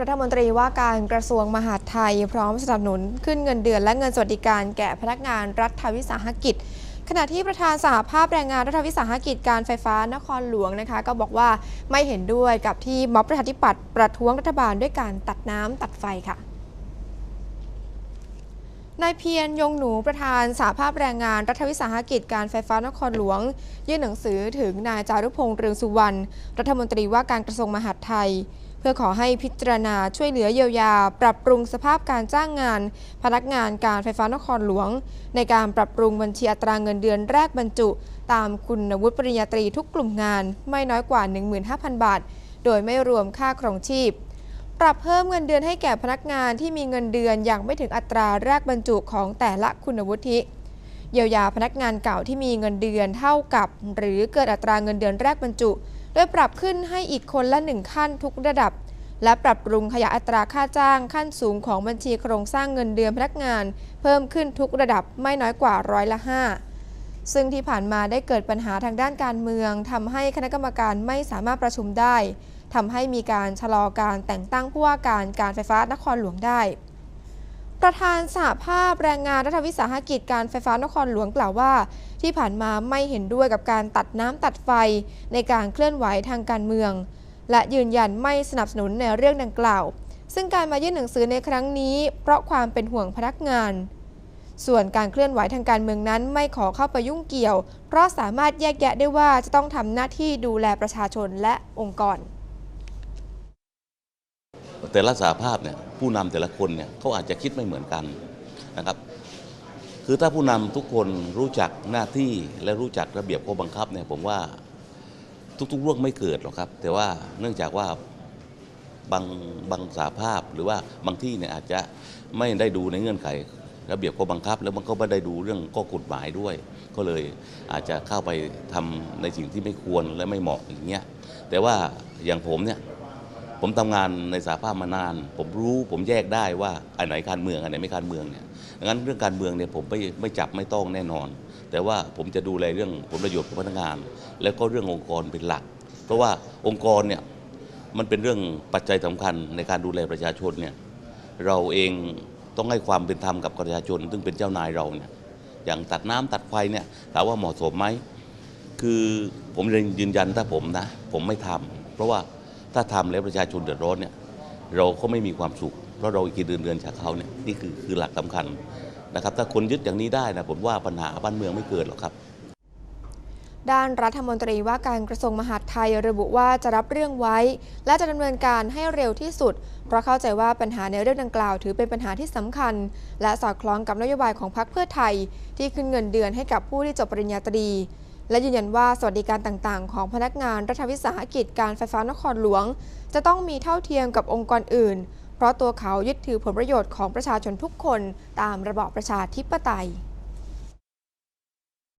รัฐมนตรีว่าการกระทรวงมหาดไทย พร้อมสนับสนุนขึ้นเงินเดือนและเงินสวัสดิการแก่พนักงานรัฐวิสาหกิจ ขณะที่ประธานสหภาพแรงงานรัฐวิสาหกิจการไฟฟ้านครหลวงนะคะ ก็บอกว่าไม่เห็นด้วยกับที่ม็อบประชาธิปัตย์ประท้วงรัฐบาลด้วยการตัดน้ำตัดไฟค่ะนายเพียรยงหนูประธานสาภาพแรงงานรัฐวิสาหกิจการไฟฟ้านครหลวง ยื่นหนังสือถึงนายจารุพงษ์เรืองสุวรรณรัฐมนตรีว่าการกระทรวงมหาดไทย พื่อขอให้พิจารณาช่วยเหลือเยียวยา ปรับปรุงสภาพการจ้างงาน พนักงานการไฟฟ้านครหลวง ในการปรับปรุงบัญชีอัตราเงินเดือนแรกบรรจุ ตามคุณวุฒิปริญญาตรีทุกกลุ่มงาน ไม่น้อยกว่า 15,000 บาท โดยไม่รวมค่าครองชีพปรับเพิ่มเงินเดือนให้แก่พนักงานที่มีเงินเดือนอย่างไม่ถึงอัตราแรกบรรจุของแต่ละคุณวุฒิ เยียวยาพนักงานเก่าที่มีเงินเดือนเท่ากับ หรือเกิดอัตราเงินเดือนแรกบรรจุ โดยปรับขึ้นให้อีกคนละหนึ่งขั้นทุกระดับ และปรับปรุงขยายอัตราค่าจ้างขั้นสูงของบัญชีโครงสร้างเงินเดือนพนักงาน เพิ่มขึ้นทุกระดับไม่น้อยกว่าร้อยละห้าซึ่งที่ผ่านมาได้เกิดปัญหาทางด้านการเมืองทำให้คณะกรรมการไม่สามารถประชุมได้ทำให้มีการชะลอการแต่งตั้งผู้ว่าการการไฟฟ้านครหลวงได้ ประธานสหภาพแรงงานรัฐวิสาหกิจการไฟฟ้านครหลวงกล่าวว่า ที่ผ่านมาไม่เห็นด้วยกับการตัดน้ำตัดไฟในการเคลื่อนไหวทางการเมือง และยืนยันไม่สนับสนุนในเรื่องดังกล่าว ซึ่งการมายื่นหนังสือในครั้งนี้ เพราะความเป็นห่วงพนักงาน ส่วนการเคลื่อนไหวทางการเมืองนั้นไม่ขอเข้าไปยุ่งเกี่ยว เพราะสามารถแยกแยะได้ว่าจะต้องทำหน้าที่ดูแลประชาชนและองค์กร แต่ละสาภาพเนี่ยผู้นำแต่ละคนเนี่ยเขาอาจจะคิดไม่เหมือนกันนะครับ คือถ้าผู้นำทุกคนรู้จักหน้าที่และรู้จักระเบียบข้อบังคับเนี่ยผมว่าทุกๆเรื่องไม่เกิดหรอกครับ แต่ว่าเนื่องจากว่าบางบางสาภาพหรือว่าบางที่เนี่ยอาจจะไม่ได้ดูในเงื่อนไขระเบียบข้อบังคับ แล้วมันก็ไม่ได้ดูเรื่องข้อกฎหมายด้วย ก็เลยอาจจะเข้าไปทำในสิ่งที่ไม่ควรและไม่เหมาะอย่างเงี้ยแต่ว่าอย่างผมเนี่ย ผมทำงานในสาภาพมานาน ผมรู้ผมแยกได้ว่าอันไหนการเมืองอันไหนไม่การเมืองเนี่ยดังนั้นเรื่องการเมืองเนี่ยผมไม่ไม่จับไม่ต้องแน่นอน แต่ว่าผมจะดูแลเรื่องผลประโยชน์ของพนักงาน แล้วก็เรื่ององค์กรเป็นหลัก เพราะว่าองค์กรเนี่ยมันเป็นเรื่องปัจจัยสำคัญในการดูแลประชาชนเนี่ยเราเองต้องให้ความเป็นธรรมกับประชาชน ซึ่งเป็นเจ้านายเราเนี่ยอย่างตัดน้ำตัดไฟเนี่ยถามว่าเหมาะสมไหมคือผมยืนยันถ้าผมนะ ผมไม่ทำเพราะว่า ถ้าทำแล้วประชาชนเดือดร้อนเนี่ยเราก็ไม่มีความสุข เพราะเรากินเดือนเดือนจากเขาเนี่ยนี่คือคือหลักสำคัญนะครับ ถ้าคนยึดอย่างนี้ได้นะผมว่าปัญหาบ้านเมืองไม่เกิดหรอกครับด้านรัฐมนตรีว่าการกระทรวงมหาดไทยระบุว่าจะรับเรื่องไว้ และจะดำเนินการให้เร็วที่สุด เพราะเข้าใจว่าปัญหาในเรื่องดังกล่าว ถือเป็นปัญหาที่สำคัญ และสอดคล้องกับนโยบายของพรรคเพื่อไทย ที่ขึ้นเงินเดือนให้กับผู้ที่จบปริญญาตรี และยืนยันว่าสวัสดิการต่างๆ ของพนักงานรัฐวิสาหกิจการไฟฟ้านครหลวง จะต้องมีเท่าเทียมกับองค์กรอื่น เพราะตัวเขายึดถือผลประโยชน์ของประชาชนทุกคนตามระบอบประชาธิปไตย